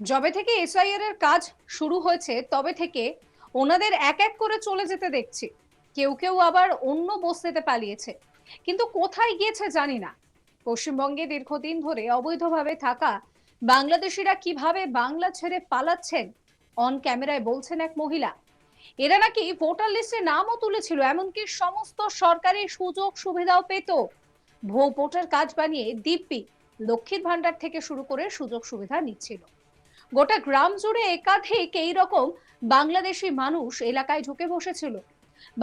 যবে থেকে এসআইআর এর কাজ শুরু হয়েছে, তবে থেকে ওনাদের এক এক করে চলে যেতে দেখছি। কেউ কেউ আবার অন্য বস্তিতে পালিয়েছে। কিন্তু কোথায় গিয়েছে জানি না। পশ্চিমবঙ্গে দীর্ঘদিন ধরে অবৈধভাবে থাকা বাংলাদেশিরা কীভাবে বাংলা ছেড়ে পালাচ্ছেন অন ক্যামেরায় বলছেন এক মহিলা। এরা নাকি ভোটার লিস্টে নামও তুলেছিল, এমনকি সমস্ত সরকারি সুযোগ সুবিধাও পেত। ভুয়ো ভোটার কাজ বানিয়ে দিব্যি লক্ষ্মীর ভান্ডার থেকে শুরু করে সুযোগ সুবিধা নিচ্ছিল। গোটা গ্রাম জুড়ে একাধিক এই রকম বাংলাদেশি মানুষ এলাকায় ঢুকে বসেছিল।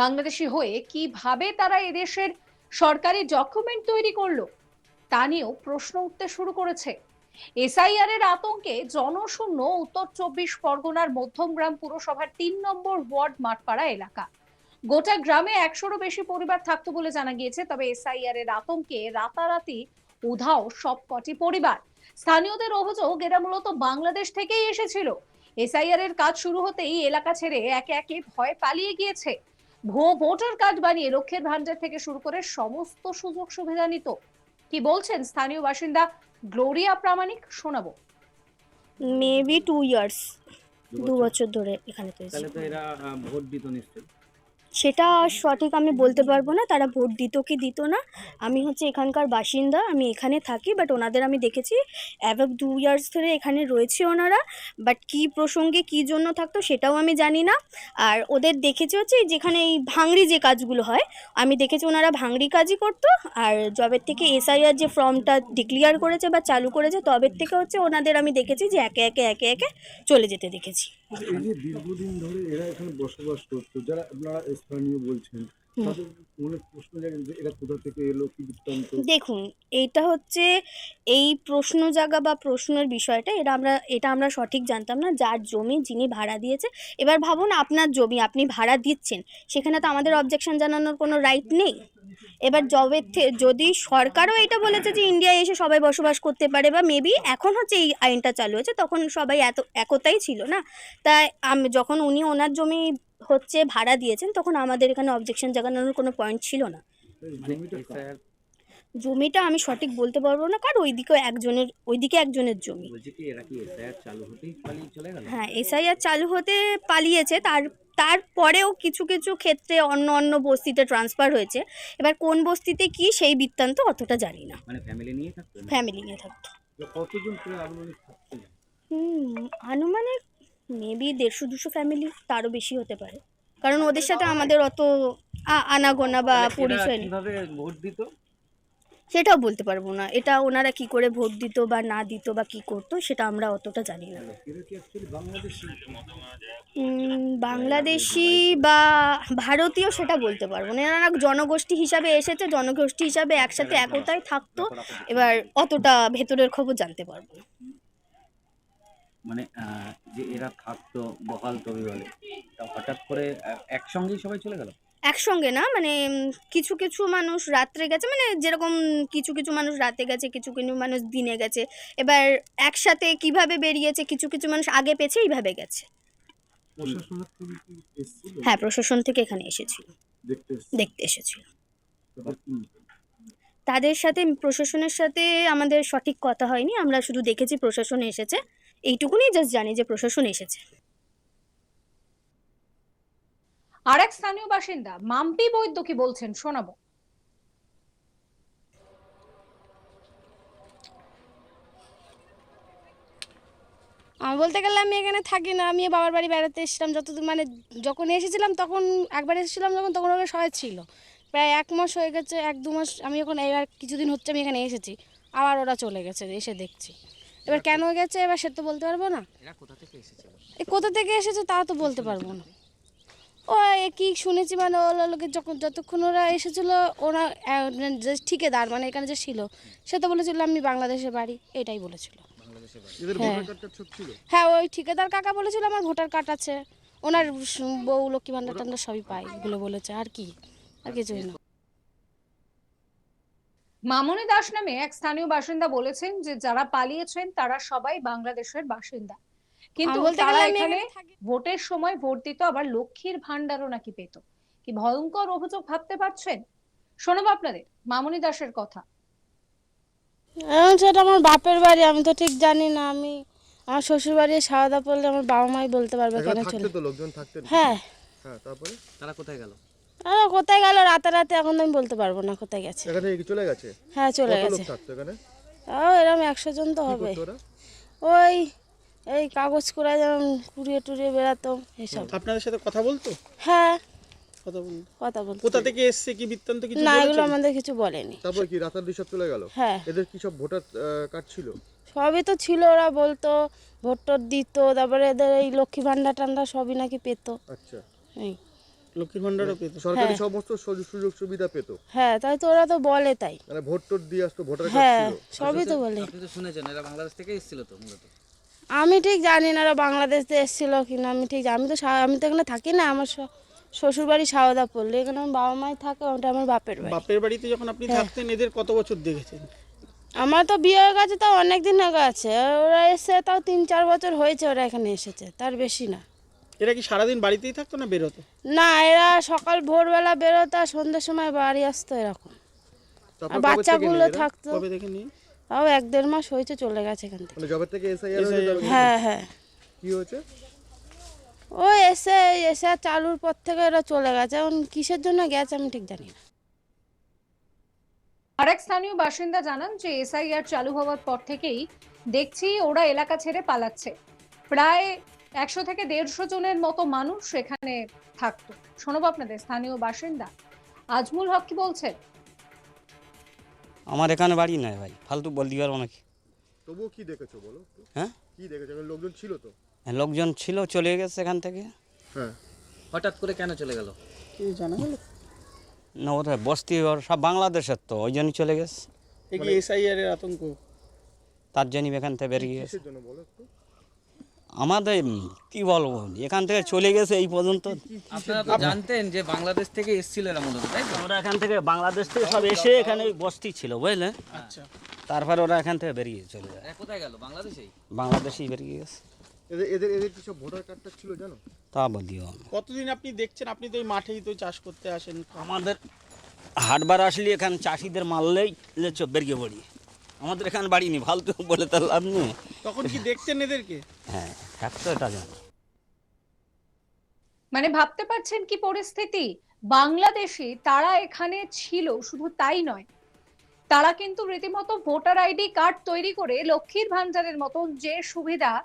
বাংলাদেশি হয়ে কীভাবে তারা এদেশের সরকারি ডকুমেন্ট তৈরি করল, তা নিয়েও প্রশ্ন উঠতে শুরু করেছে। এসআইআর এর আতঙ্কে জনশূন্য উত্তর চব্বিশ পরগনার মধ্যমগ্রাম পুরসভার তিন নম্বর ওয়ার্ড মাঠপাড়া এলাকা। গোটা গ্রামে একশোরও বেশি পরিবার থাকতো বলে জানা গিয়েছে, তবে এসআইআর এর আতঙ্কে রাতারাতি উধাও সবকটি পরিবার স্থানীয়দের অভিযোগ এরা মূলত বাংলাদেশ থেকেই এসেছিল। এসআইআর এর কাজ শুরু হতেই এলাকা ছেড়ে একে একে ভয় পালিয়ে গিয়েছে। ভুয়ো ভোটার কার্ড বানিয়ে লক্ষ্যের ভান্ডার থেকে শুরু করে সমস্ত সুযোগ সুবিধা নিত। কি বলছেন স্থানীয় বাসিন্দা গ্লোরিয়া প্রামাণিক? শোনাবো। মেবি টু ইয়ার্স দু বছর। ধরে এখানে তো এরা ভোট দিত নিশ্চয়ই। সেটা সঠিক আমি বলতে পারব না, তারা ভোট দিত কি দিত না। আমি হচ্ছে এখানকার বাসিন্দা, আমি এখানে থাকি বাট ওনাদের আমি দেখেছি অ্যাভাব দু ইয়ার্স ধরে এখানে রয়েছে ওনারা বাট কী প্রসঙ্গে কী জন্য থাকতো সেটাও আমি জানি না। আর ওদের দেখেছি হচ্ছে যেখানে এই ভাঙড়ি যে কাজগুলো হয়, আমি দেখেছি ওনারা ভাঙড়ি কাজই করতো, আর জবের থেকে এসআইআর যে ফর্মটা ডিক্লিয়ার করেছে বা চালু করেছে, তবের থেকে হচ্ছে ওনাদের আমি দেখেছি যে একে একে একে একে চলে যেতে দেখেছি। এই যে দীর্ঘদিন ধরে এরা এখানে বসবাস করতো যারা আপনারা স্থানীয় বলছেন দেখুন এটা হচ্ছে এই প্রশ্ন জাগা বা প্রশ্নের বিষয়টা এটা আমরা এটা আমরা সঠিক জানতাম না। যার জমি যিনি ভাড়া দিয়েছে এবার ভাবুন আপনার জমি আপনি ভাড়া দিচ্ছেন সেখানে তো আমাদের অবজেকশন জানানোর কোনো রাইট নেই। এবার জবের থে- যদি সরকারও এটা বলেছে যে ইন্ডিয়ায় এসে সবাই বসবাস করতে পারে বা মেবি এখন হচ্ছে এই আইনটা চালু হয়েছে তখন সবাই এত একতাই ছিল না? তাই আম- যখন উনি ওনার জমি হচ্ছে ভাড়া দিয়েছেন তখন আমাদের এখানে অবজেকশন জাগানোর কোনো পয়েন্ট ছিল না। জমিটা আমি সঠিক বলতে পারব না কারণ ওইদিকে একজনের ওইদিকে একজনের জমি। হ্যাঁ এসআইআর চালু হতে পালিয়েছে তার তারপরেও কিছু কিছু ক্ষেত্রে অন্য অন্য বস্তিতে ট্রান্সফার হয়েছে। এবার কোন বস্তিতে কি সেই বৃত্তান্ত অতটা জানি না। মানে ফ্যামিলি নিয়ে থাকতো? ফ্যামিলি নিয়ে থাকতো। কতজন আনুমানিক থাকতেন হুম আনুমানিক মেবি দেড়শো দুশো ফ্যামিলি তারও বেশি হতে পারে। কারণ ওদের সাথে আমাদের অত আ- আনাগোনা বা পরিচয় নেই। কীভাবে ভোট দিত? সেটাও বলতে পারব না। এটা ওনারা কি করে ভোট দিত বা না দিত বা কি করতো, সেটা আমরা অতটা জানি না। বাংলাদেশি বা ভারতীয় সেটা বলতে পারব না। এনারা জনগোষ্ঠী হিসাবে এসেছে, জনগোষ্ঠী হিসাবে একসাথে একতাই থাকতো, এবার অতটা ভেতরের খবর জানতে পারব না। মানে যে এরা থাকতো, বহাল তবে বলে হঠাৎ করে একসঙ্গেই সবাই চলে গেল? একসঙ্গে না মানে কিছু কিছু মানুষ রাত্রে গেছে মানে যেরকম কিছু কিছু মানুষ রাতে গেছে কিছু কিছু মানুষ দিনে গেছে। এবার একসাথে কীভাবে বেরিয়েছে কিছু কিছু মানুষ আগে পেছে এইভাবে গেছে। হ্যাঁ প্রশাসন থেকে এখানে এসেছিল। দেখতে এসেছিল। তাদের তাদের সাথে প্রশাসনের সাথে আমাদের সঠিক কথা হয়নি। আমরা শুধু দেখেছি প্রশাসন এসেছে। এইটুকুনি জাস্ট জানি যে প্রশাসন এসেছে। আর এক স্থানীয় বাসিন্দা মাম্পি বৈদ্য কি বলছেন শোনাবো। আমি বলতে গেলে আমি এখানে থাকি না আমি বাবার বাড়ি বেড়াতে এসেছিলাম যতদূর মানে যখন এসেছিলাম তখন একবার এসেছিলাম যখন তখন ওরা সবাই ছিল। প্রায় এক মাস হয়ে গেছে এক দু মাস আমি এখন এবার কিছুদিন হচ্ছে আমি এখানে এসেছি আবার ওরা চলে গেছে এসে দেখছি। এবার কেন গেছে এবার সে তো বলতে পারব না। এরা কোথা থেকে এসেছিল কোথা থেকে এসেছে তা তো বলতে পারব না। ও কি শুনেছি মানে ওরা লোকে যখন যতক্ষণ ওরা এসেছিল ওরা যে ঠিকাদার মানে এখানে যে ছিল সে তো বলেছিল আমি বাংলাদেশে বাড়ি এটাই বলেছিল। হ্যাঁ। হ্যাঁ ওই ঠিকাদার কাকা বলেছিল আমার ভোটার কার্ড আছে। ওনার বউ লক্ষ্মী ভান্ডার টান্ডার সবই পাই এগুলো বলেছে আর কি আর কিছুই না। মামনি দাস নামে এক স্থানীয় বাসিন্দা বলেছেন যে যারা পালিয়েছেন তারা সবাই বাংলাদেশের বাসিন্দা। কিন্তু তারা এখানে এখানে ভোটের সময় ভোট দিত আবার লক্ষ্মীর ভান্ডারও নাকি পেত। কি ভয়ঙ্কর অভিযোগ ভাবতে পারছেন? শোনাবো আপনাদের মামনি দাসের কথা। সেটা আমার বাপের বাড়ি আমি তো ঠিক জানি না আমি আমার শ্বশুর বাড়ি সাওদা পড়লে আমার বাবা মাই বলতে পারবে কেন চলে। তো লোকজন থাকতেন হ্যাঁ। হ্যাঁ তারপরে? তারা কোথায় গেল? আর কোথায় গেল রাতারাতি এখন তো আমি বলতে পারব না কোথায় গেছে। এখানে কি চলে গেছে? হ্যাঁ চলে কত লোক গেছে। থাকতো এখানে? তাও এরকম একশো জন তো হবে। ওই এই কাগজ করে যেমন কুড়িয়ে টুরিয়ে বেড়াতো এসব। আপনাদের সাথে কথা বলতো? হ্যাঁ। কথা বলতো কথা বলতো। কোথা থেকে এসছে কি বৃত্তান্ত কিছু না এগুলো আমাদের কিছু বলেনি। তারপর কি সব চলে গেল? হ্যাঁ। এদের কি সব ভোটার কার্ড ছিল? সবই তো ছিল ওরা বলতো দিত তারপরে এদের এই লক্ষ্মী ভান্ডার টান্ডার সবই নাকি পেতো। আচ্ছা। এই। লক্ষ্মীর ভান্ডারও পেত। সরকারি হ্যাঁ। সমস্ত সুযোগ- সুযোগ সুবিধা পেতো। হ্যাঁ তাই তো ওরা তো বলে তাই। মানে ভোট টোট দিয়ে আসতো ভোটার কার্ড হ্যাঁ ছিল। সবই তো বলে। আপনি তো শুনেছেন এরা বাংলাদেশ থেকে এসেছিল তো মূলত? আমি ঠিক জানি না ওরা বাংলাদেশ থেকে এসেছিল কিনা আমি ঠিক আমি তো আমি তো এখানে থাকি না আমার শ্বশুর বাড়ি সাওদা পড়লে এখানে আমার বাবা মাই থাকে ওটা আমার বাপের বাড়ি। বাপের বাড়িতে যখন আপনি হ্যাঁ। থাকতেন এদের কত বছর দেখেছেন? আমার তো বিয়ে হয়ে গেছে তাও অনেক দিন আগে আছে ওরা এসে তাও তিন চার বছর হয়েছে ওরা এখানে এসেছে তার বেশি না। এরা কি সারাদিন বাড়িতেই থাকতো না বেরোতো? না এরা সকাল ভোরবেলা বেরোতো আর সন্ধ্যের সময় বাড়ি আসতো এরকম। বাচ্চাগুলো থাকতো। কবে দেখে নিয়ে? তাও এক দেড় মাস হয়েছে চলে গেছে এখান থেকে। মানে জবের থেকে এসআইআর হ্যাঁ হ্যাঁ কি হয়েছে? ও এসে এসে আর চালুর পর থেকে ওরা চলে গেছে। এখন কিসের জন্য গেছে আমি ঠিক জানি না। আরেক স্থানীয় বাসিন্দা জানান যে এসআইআর চালু হওয়ার পর থেকেই দেখছি ওরা এলাকা ছেড়ে পালাচ্ছে। প্রায় একশো থেকে দেড়শো জনের মতো মানুষ এখানে থাকতো। শোনবো আপনাদের স্থানীয় বাসিন্দা। আজমুল হক কি বলছেন? আমার এখানে বাড়ি নাই ভাই ফালতু বল দিবার কি তবুও কি দেখেছ বলো? হ্যাঁ? কি দেখেছ? এখানে লোকজন ছিল তো? হ্যাঁ লোকজন ছিল চলে গেছে এখান থেকে। হ্যাঁ। হঠাৎ করে কেন চলে গেল? কি জানা গেল? না ওরা বস্তি ওর সব বাংলাদেশের তো ওই জন্যই চলে গেছে। এসআইআর এর আতঙ্ক? তার জন্য এখান থেকে বেরিয়ে গেছে। জন্য বলো একটু? আমাদের কি বলব এখান থেকে চলে গেছে এই পর্যন্ত। আপনারা তো জানতেন যে বাংলাদেশ থেকে এসেছিল এরা মূলত তাই ওরা এখান থেকে বাংলাদেশ থেকে সব এসে এখানে বস্তি ছিল বুঝলে? আচ্ছা। তারপরে ওরা এখান থেকে বেরিয়ে চলে যায়। কোথায় গেল? বাংলাদেশেই? বাংলাদেশেই বেরিয়ে গেছে। এদের এদের এদের কি সব ভোটার কার্ডটা ছিল জানো? তা বলিও কতদিন আপনি দেখছেন? আপনি তো এই মাঠেই তো চাষ করতে আসেন। আমাদের হাটবার আসলে এখানে চাষিদের মারলেই বেরিয়ে পড়ি। আমাদের এখানে বাড়ি নেই ফালতু বলে তার লাভ নেই। তখন কি দেখছেন এদেরকে? হ্যাঁ। জানো। মানে ভাবতে পারছেন কি পরিস্থিতি? বাংলাদেশে তারা এখানে ছিল, শুধু তাই নয়। তারা কিন্তু রীতিমতো ভোটার আইডি কার্ড তৈরি করে লক্ষ্মীর ভান্ডারের মতন যে সুবিধা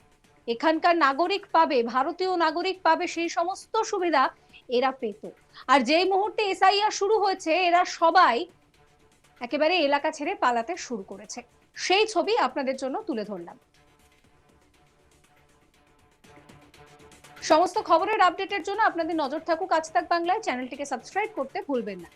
এখানকার নাগরিক পাবে, ভারতীয় নাগরিক পাবে, সেই সমস্ত সুবিধা এরা পেত। আর যেই মুহূর্তে এসআইআর শুরু হয়েছে, এরা সবাই একেবারে এলাকা ছেড়ে পালাতে শুরু করেছে। সেই ছবি আপনাদের জন্য তুলে ধরলাম। সমস্ত খবরের আপডেটের জন্য আপনাদের নজর থাকুক আজ তাক বাংলায়। চ্যানেলটিকে সাবস্ক্রাইব করতে ভুলবেন না।